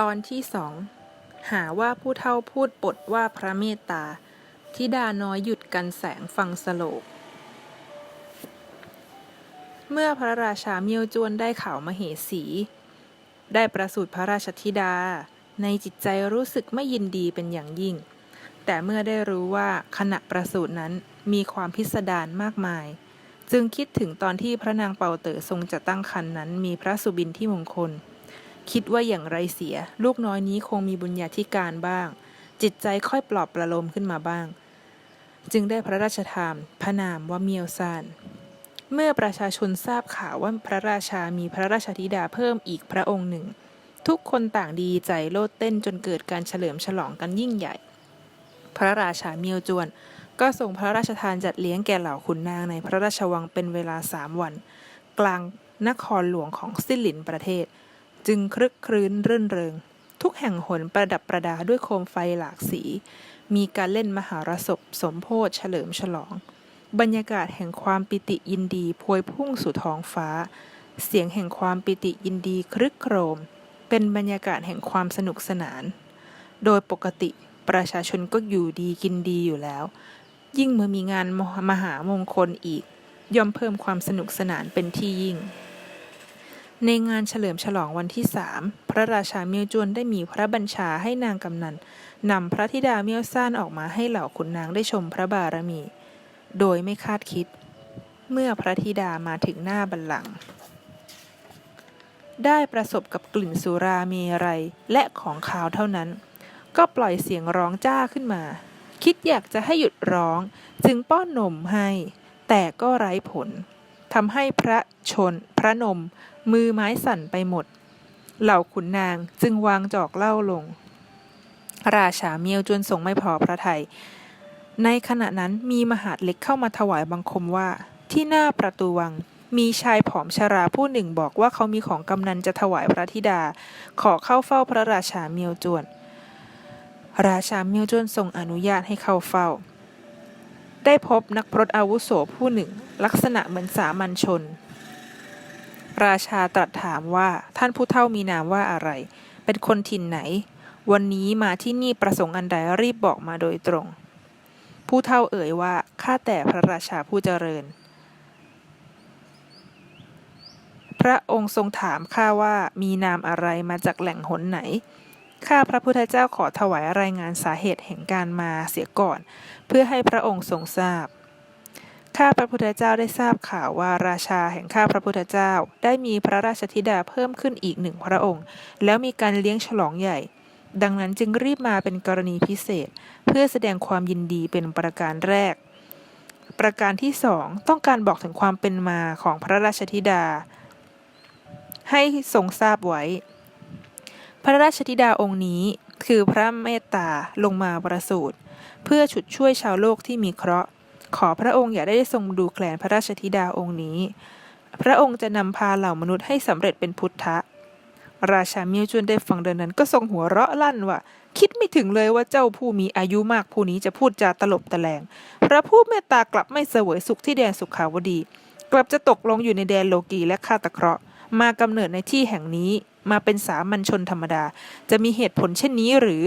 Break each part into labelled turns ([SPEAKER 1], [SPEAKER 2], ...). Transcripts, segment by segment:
[SPEAKER 1] ตอนที่สองหาว่าผู้เฒ่าพูดปดว่าพระเมตตาธิดาน้อยหยุดกันแสงฟังสโลก เมื่อพระราชาเมียวจวนได้ข่าวมเหสี ได้ประสูติพระราชธิดา ในจิตใจรู้สึกไม่ยินดีเป็นอย่างยิ่ง แต่เมื่อได้รู้ว่าขณะประสูตินั้นมีความพิสดารมากมาย จึงคิดถึงตอนที่พระนางเปาเต๋อทรงจะตั้งครรภ์นั้นมีพระสุบินที่มงคล คิดว่าอย่างไรเสีย ลูกน้อยนี้คงมีบุญญาธิการบ้าง จิตใจค่อยปลอบประโลมขึ้นมาบ้าง จึงได้พระราชทานพระนามว่าเมียวซานเมื่อประชาชนทราบข่าวว่าพระราชามีพระราชธิดาเพิ่มอีกพระองค์หนึ่ง ทุกคนต่างดีใจโลดเต้นจนเกิดการเฉลิมฉลองกันยิ่งใหญ่ พระราชาเมียวจวน ก็ส่งพระราชทานจัดเลี้ยงแก่เหล่าขุนนางในพระราชวังเป็นเวลาสามวัน กลางนครหลวงของซิลินประเทศ จึงครึกครื้นรื่นเริง ทุกแห่งหนประดับประดาด้วยโคมไฟหลากสี มีการเล่นมหรสพสมโพธเฉลิมฉลอง บรรยากาศแห่งความปิติยินดีพวยพุ่งสู่ท้องฟ้า เสียงแห่งความปิติยินดีครึกโครม เป็นบรรยากาศแห่งความสนุกสนาน โดยปกติประชาชนก็อยู่ดีกินดีอยู่แล้ว ยิ่งเมื่อมีงานมหามงคลอีก ย่อมเพิ่มความสนุกสนานเป็นที่ยิ่ง ในงานเฉลิมฉลองวันที่สามพระราชาเมียวจวนได้มีพระบัญชาให้นางกำนันนำพระธิดาเมียวซ่านออกมาให้เหล่าขุนนางได้ชมพระบารมี โดยไม่คาดคิด เมื่อพระธิดามาถึงหน้าบัลลังก์ได้ประสบกับกลิ่นสุราเมรัยและของขาวเท่านั้น ก็ปล่อยเสียงร้องจ้าขึ้นมา คิดอยากจะให้หยุดร้องจึงป้อนนมให้ แต่ก็ไร้ผลทำให้พระชนพระนม มือไม้สั่นไปหมด เหล่าขุนนางจึงวางจอกเหล้าลง ราชาเมียวจนทรงไม่พอพระทยัยในขณะนั้นมีมหาดเล็กเข้ามาถวายบังคมว่า ที่หน้าประตูวังมีชายผอมชราผู้หนึ่งบอกว่าเขามีของกำนันจะถวายพระธิดา ขอเข้าเฝ้าพระราชาเมียวจวน ราชาเมียวจวนทรงอนุญาตให้เข้าเฝ้า ได้พบนักพรตอาวุโสผู้หนึ่ง ลักษณะเหมือนสามัญชน ราชาตรัสถามว่าท่านผู้เฒ่ามีนามว่าอะไร เป็นคนถิ่นไหน วันนี้มาที่นี่ประสงค์อันใดรีบบอกมาโดยตรง ผู้เฒ่าเอ่ยว่าข้าแต่พระราชาผู้เจริญ พระองค์ทรงถามข้าว่ามีนามอะไรมาจากแหล่งหนไหนข้าพระพุทธเจ้าขอถวายรายงานสาเหตุแห่งการมาเสียก่อน เพื่อให้พระองค์ทรงทราบ ข้าพระพุทธเจ้าได้ทราบข่าวว่าราชาแห่งข้าพระพุทธเจ้า ได้มีพระราชธิดาเพิ่มขึ้นอีกหนึ่งพระองค์ แล้วมีการเลี้ยงฉลองใหญ่ ดังนั้นจึงรีบมาเป็นกรณีพิเศษ เพื่อแสดงความยินดีเป็นประการแรก ประการที่สองต้องการบอกถึงความเป็นมาของพระราชธิดา ให้ทรงทราบไว้ พระราชธิดาองค์นี้คือพระเมตตาลงมาประสูติเพื่อฉุดช่วยชาวโลกที่มีเคราะห์ ขอพระองค์อย่าได้ทรงดูแคลนพระราชธิดาองค์นี้ พระองค์จะนำพาเหล่ามนุษย์ให้สำเร็จเป็นพุทธะ ราชาเมียวจวนได้ฟังดังนั้นก็ทรงหัวเราะลั่นว่า คิดไม่ถึงเลยว่าเจ้าผู้มีอายุมากผู้นี้จะพูดจาตลบตะแลง พระผู้เมตตากลับไม่เสวยสุขที่แดนสุขาวดี กลับจะตกลงอยู่ในแดนโลกีและฆาตเคราะห์ มากำเนิดในที่แห่งนี้มาเป็นสามัญชนธรรมดา จะมีเหตุผลเช่นนี้หรือ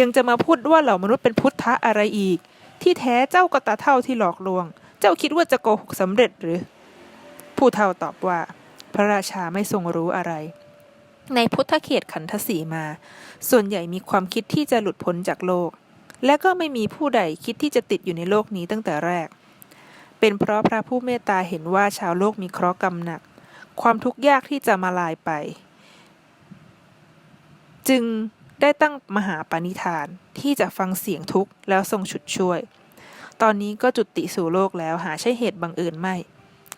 [SPEAKER 1] ยังจะมาพูดว่าเหล่ามนุษย์เป็นพุทธะอะไรอีก ที่แท้เจ้าก็ตาเท่าที่หลอกลวง เจ้าคิดว่าจะโกหกสำเร็จหรือ ผู้เฒ่าตอบว่า พระราชาไม่ทรงรู้อะไร ในพุทธเขตขันธสีมา ส่วนใหญ่มีความคิดที่จะหลุดพ้นจากโลก และก็ไม่มีผู้ใดคิดที่จะติดอยู่ในโลกนี้ตั้งแต่แรก เป็นเพราะพระผู้เมตตาเห็นว่าชาวโลกมีเคราะห์กรรมหนัก ความทุกข์ยากที่จะมาลายไป จึง ได้ตั้งมหาปณิธานที่จะฟังเสียงทุกข์แล้วทรงฉุดช่วย ตอนนี้ก็จุติสู่โลกแล้วหาใช่เหตุบังเอิญไม่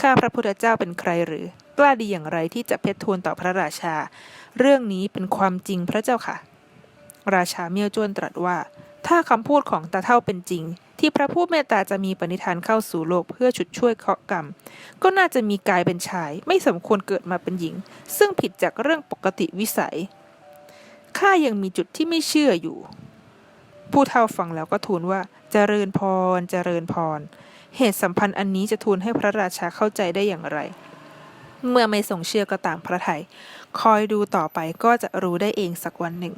[SPEAKER 1] ข้าพระพุทธเจ้าเป็นใครหรือ กล้าดีอย่างไรที่จะเพชรทูลต่อพระราชา เรื่องนี้เป็นความจริงพระเจ้าค่ะ ราชาเมียวจวนตรัสว่า ถ้าคำพูดของตาเท่าเป็นจริง ที่พระผู้เมตตาจะมีปณิธานเข้าสู่โลกเพื่อฉุดช่วยเคาะกรรม ก็น่าจะมีกายเป็นชาย ไม่สมควรเกิดมาเป็นหญิง ซึ่งผิดจากเรื่องปกติวิสัย ข้ายังมีจุดที่ไม่เชื่ออยู่ ผู้เฒ่าฟังแล้วก็ทูลว่าเจริญพรเจริญพร เหตุสัมพันธ์อันนี้จะทูลให้พระราชาเข้าใจได้อย่างไร เมื่อไม่ทรงเชื่อก็ตามพระทยัยคอยดูต่อไปก็จะรู้ได้เองสักวันหนึ่ง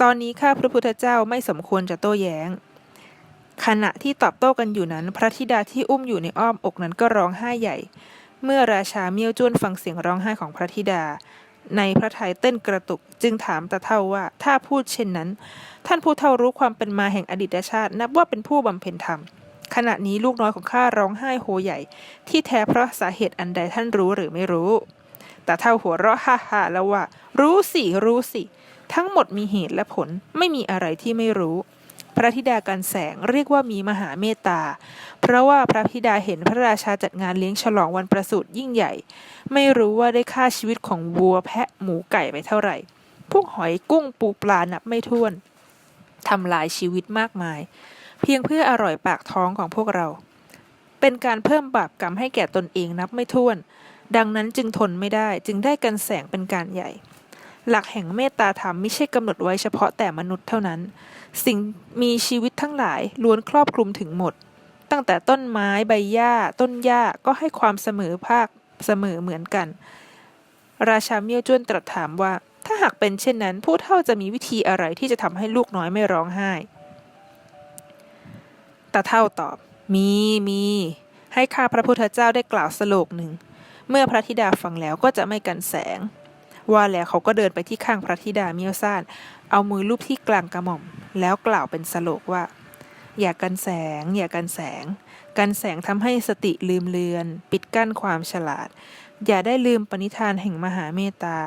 [SPEAKER 1] ตอนนี้ข้าพระพุทธเจ้าไม่สมควรจะโต้แย้ง ขณะที่ตอบโต้กันอยู่นั้น พระธิดาที่อุ้มอยู่ในอ้อมอกนั้นก็ร้องไห้ใหญ่ เมื่อราชาเมียวจ้วนฟังเสียงร้องไห้ของพระธิดา ในพระทัยเต้นกระตุก จึงถามตาเท่าว่าถ้าพูดเช่นนั้น ท่านผู้เท่ารู้ความเป็นมาแห่งอดีตชาติ นับว่าเป็นผู้บำเพ็ญธรรม ขณะนี้ลูกน้อยของข้าร้องไห้โฮใหญ่ ที่แท้เพราะสาเหตุอันใดท่านรู้หรือไม่รู้ต่เท่าหัวเราะฮ่าฮ่าแล้วว่า รู้สิรู้สิทั้งหมดมีเหตุและผลไม่มีอะไรที่ไม่รู้ ระธิดากันแสงเรียกว่ามีมหาเมตตา เพราะว่าพระธิดาเห็นพระราชาจัดงานเลี้ยงฉลองวันประสูติยิ่งใหญ่ ไม่รู้ว่าได้ค่าชีวิตของวัวแพะหมูไก่ไปเท่าไหร่ พวกหอยกุ้งปูปลานับไม่ถ้วนทำลายชีวิตมากมาย เพียงเพื่ออร่อยปากท้องของพวกเรา เป็นการเพิ่มบาปกรรมให้แก่ตนเองนับไม่ถ้วน ดังนั้นจึงทนไม่ได้จึงได้กันแสงเป็นการใหญ่ หลักแห่งเมตตาธรรมไม่ใช่กำหนดไว้เฉพาะแต่มนุษย์เท่านั้น สิ่งมีชีวิตทั้งหลายล้วนครอบคลุมถึงหมด ตั้งแต่ต้นไม้ใบหญ้า ต้นหญ้าก็ให้ความเสมอภาคเสมอเหมือนกัน ราชาเมียวจวนตรัสถามว่า ถ้าหากเป็นเช่นนั้น ผู้เฒ่าจะมีวิธีอะไรที่จะทำให้ลูกน้อยไม่ร้องไห้ตาเท่าตอบ มีมี ให้ข้าพระพุทธเจ้าได้กล่าวสโลกหนึ่ง เมื่อพระธิดาฟังแล้วก็จะไม่กันแสง ว่าแล้วเขาก็เดินไปที่ข้างพระธิดาเมียวซานเอามือลูบที่กลางกระหม่อม แล้วกล่าวเป็นสโลกว่า อย่ากันแสง อย่ากันแสง กันแสงทำให้สติลืมเลือน ปิดกั้นความฉลาด อย่าได้ลืมปณิธานแห่งมหาเมตตา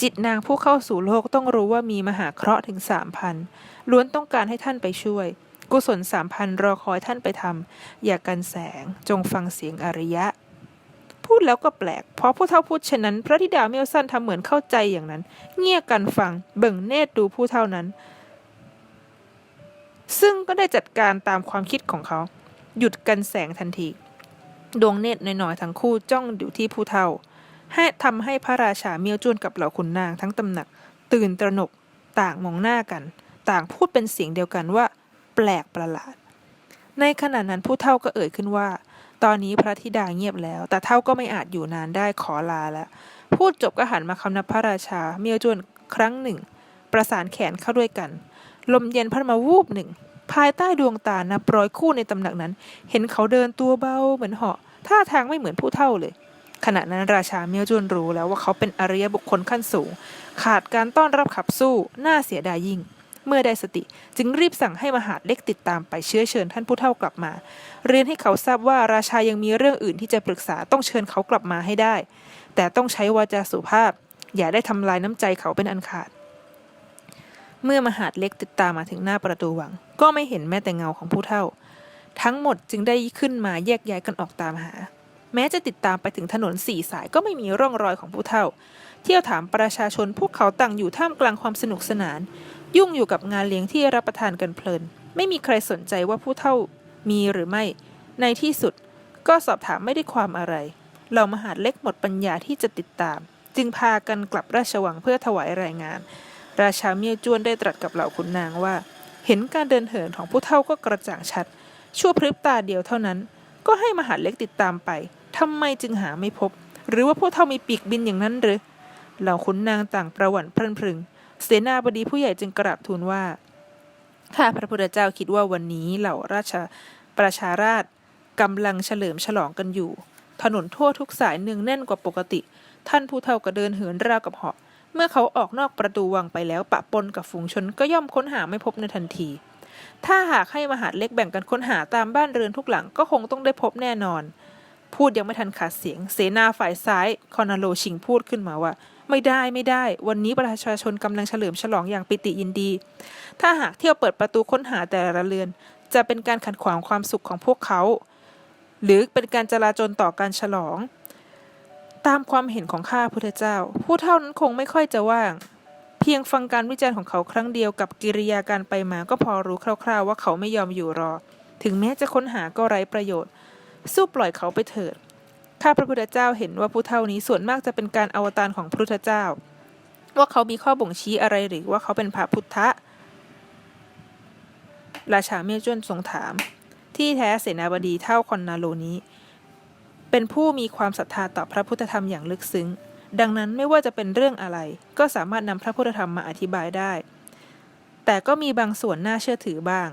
[SPEAKER 1] จิตนางผู้เข้าสู่โลกต้องรู้ว่ามีมหาเคราะห์ถึงสามพันล้วนต้องการให้ท่านไปช่วย กุศลสามพันรอคอยท่านไปทำอย่ากันแสงจงฟังเสียงอริยะ พูดแล้วก็แปลก เพราะผู้เฒ่าพูดเช่นนั้น พระธิดาเมียวสั้นทำเหมือนเข้าใจอย่างนั้น เงี่ยกันฟัง เบิ่งเนตรดูผู้เฒ่านั้น ซึ่งก็ได้จัดการตามความคิดของเขา หยุดกันแสงทันที ดวงเนตรน้อยๆทั้งคู่จ้องอยู่ที่ผู้เฒ่า ให้ทำให้พระราชาเมียวจวนกับเหล่าขุนนางทั้งตำหนัก ตื่นตระหนกต่างมองหน้ากัน ต่างพูดเป็นเสียงเดียวกันว่า แปลกประหลาด ในขณะนั้นผู้เฒ่าก็เอ่ยขึ้นว่า ตอนนี้พระธิดาเงียบแล้ว แต่เท่าก็ไม่อาจอยู่นานได้ขอลาแล้ว พูดจบก็หันมาคำนับพระราชา เมียวจวนครั้งหนึ่ง ประสานแขนเข้าด้วยกัน ลมเย็นพัดมาวูบหนึ่ง ภายใต้ดวงตานับร้อยคู่ในตำหนักนั้น เห็นเขาเดินตัวเบาเหมือนเหาะท่าทางไม่เหมือนผู้เฒ่าเลย ขณะนั้นราชาเมียวจวนรู้แล้วว่าเขาเป็นอริยบุคคลขั้นสูง ขาดการต้อนรับขับสู้น่าเสียดายยิ่ง เมื่อได้สติ จึงรีบสั่งให้มหาดเล็กติดตามไปเชื้อเชิญท่านผู้เฒ่ากลับมา เรียนให้เขาทราบว่าราชายังมีเรื่องอื่นที่จะปรึกษาต้องเชิญเขากลับมาให้ได้ แต่ต้องใช้วาจาสุภาพ อย่าได้ทำลายน้ำใจเขาเป็นอันขาด เมื่อมหาดเล็กติดตามมาถึงหน้าประตูวัง ก็ไม่เห็นแม้แต่เงาของผู้เฒ่า ทั้งหมดจึงได้ขึ้นมาแยกย้ายกันออกตามหา แม้จะติดตามไปถึงถนนสี่สายก็ไม่มีร่องรอยของผู้เฒ่า เที่ยวถามประชาชนพวกเขาต่างอยู่ท่ามกลางความสนุกสนาน ยุ่งอยู่กับงานเลี้ยงที่รับประทานกันเพลิน ไม่มีใครสนใจว่าผู้เฒ่ามีหรือไม่ ในที่สุดก็สอบถามไม่ได้ความอะไร เหล่ามหาดเล็กหมดปัญญาที่จะติดตาม จึงพากันกลับราชวังเพื่อถวายรายงาน ราชาเมียจวนได้ตรัสกับเหล่าขุนนางว่า เห็นการเดินเหินของผู้เฒ่าก็กระจ่างชัด ชั่วพริบตาเดียวเท่านั้น ก็ให้มหาดเล็กติดตามไปทำไมจึงหาไม่พบ หรือว่าผู้เฒ่ามีปีกบินอย่างนั้นหรือเหล่าขุนนางต่างประหวั่นพรันพรึง เสนาบดีผู้ใหญ่จึงกราบทูลว่าข้าพระพุทธเจ้าคิดว่าวันนี้เหล่าราชประชาราชกำลังเฉลิมฉลองกันอยู่ ถนนทั่วทุกสายเนืองแน่นกว่าปกติ ท่านผู้เฒ่าก็เดินเหินราวกับเหาะเมื่อเขาออกนอกประตูวังไปแล้วปะปนกับฝูงชนก็ย่อมค้นหาไม่พบในทันที ถ้าหากให้มหาดเล็กแบ่งกันค้นหาตามบ้านเรือนทุกหลังก็คงต้องได้พบแน่นอน พูดยังไม่ทันขาดเสียง เสนาฝ่ายซ้ายคอนาโลชิงพูดขึ้นมาว่าไม่ได้ไม่ได้ วันนี้ประชาชนกำลังเฉลิมฉลองอย่างปิติยินดี ถ้าหากเที่ยวเปิดประตูค้นหาแต่ละเรือน จะเป็นการขัดขวางความสุขของพวกเขา หรือเป็นการจลาจลต่อการฉลอง ตามความเห็นของข้าพุทธเจ้า ผู้เท่านั้นคงไม่ค่อยจะว่าง เพียงฟังการวิจารณ์ของเขาครั้งเดียวกับกิริยาการไปมาก็พอรู้คร่าว ๆ ว่าเขาไม่ยอมอยู่รอ ถึงแม้จะค้นหาก็ไร้ประโยชน์ สู้ปล่อยเขาไปเถิด ข้าพระพุทธเจ้าเห็นว่าผู้เท่านี้ส่วนมากจะเป็นการอวตารของพระพุทธเจ้า ว่าเขามีข้อบ่งชี้อะไรหรือว่าเขาเป็นพระพุทธะราชาเมียจวนทรงถาม ที่แท้เสนาบดีเท่าคอนนาโลนี้ เป็นผู้มีความศรัทธาต่อพระพุทธธรรมอย่างลึกซึ้ง ดังนั้นไม่ว่าจะเป็นเรื่องอะไร ก็สามารถนำพระพุทธธรรมมาอธิบายได้ แต่ก็มีบางส่วนน่าเชื่อถือบ้าง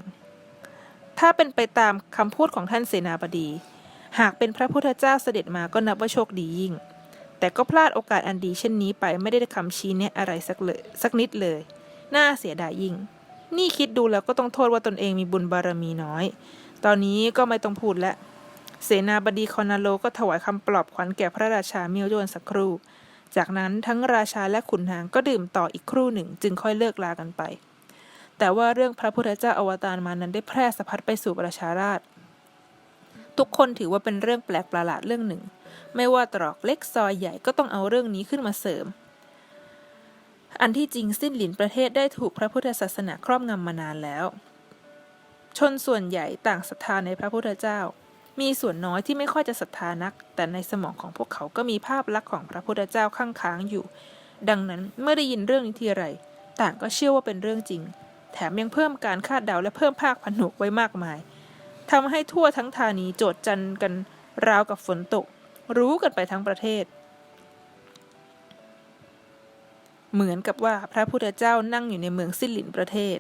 [SPEAKER 1] ถ้าเป็นไปตามคำพูดของท่านเสนาบดี หากเป็นพระพุทธเจ้าเสด็จมาก็นับว่าโชคดียิ่ง แต่ก็พลาดโอกาสอันดีเช่นนี้ไปไม่ได้คำชี้แนะอะไรสักเลยสักนิดเลย น่าเสียดายยิ่ง นี่คิดดูแล้วก็ต้องโทษว่าตนเองมีบุญบารมีน้อย ตอนนี้ก็ไม่ต้องพูดแล้วเสนาบดีคอนาโลก็ถวายคำปลอบขวัญแก่พระราชาเมียวโยนสักครู่ จากนั้นทั้งราชาและขุนนางก็ดื่มต่ออีกครู่หนึ่ง จึงค่อยเลิกลากันไป แต่ว่าเรื่องพระพุทธเจ้าอวตารมานั้นได้แพร่สะพัดไปสู่ประชาราษฎร ทุกคนถือว่าเป็นเรื่องแปลกประหลาดเรื่องหนึ่ง ไม่ว่าตรอกเล็กซอยใหญ่ก็ต้องเอาเรื่องนี้ขึ้นมาเสริม อันที่จริงสิ้นหลินประเทศได้ถูกพระพุทธศาสนาครอบงำมานานแล้ว ชนส่วนใหญ่ต่างศรัทธาในพระพุทธเจ้า มีส่วนน้อยที่ไม่ค่อยจะศรัทธานัก แต่ในสมองของพวกเขาก็มีภาพลักษณ์ของพระพุทธเจ้าข้างค้างอยู่ ดังนั้นเมื่อได้ยินเรื่องนี้ทีไร ต่างก็เชื่อว่าเป็นเรื่องจริง แถมยังเพิ่มการคาดเดาและเพิ่มภาคผนวกไว้มากมาย ทำให้ทั่วทั้งธานีโจดจันกันราวกับฝนตก รู้กันไปทั้งประเทศ เหมือนกับว่าพระพุทธเจ้านั่งอยู่ในเมืองสิลินประเทศ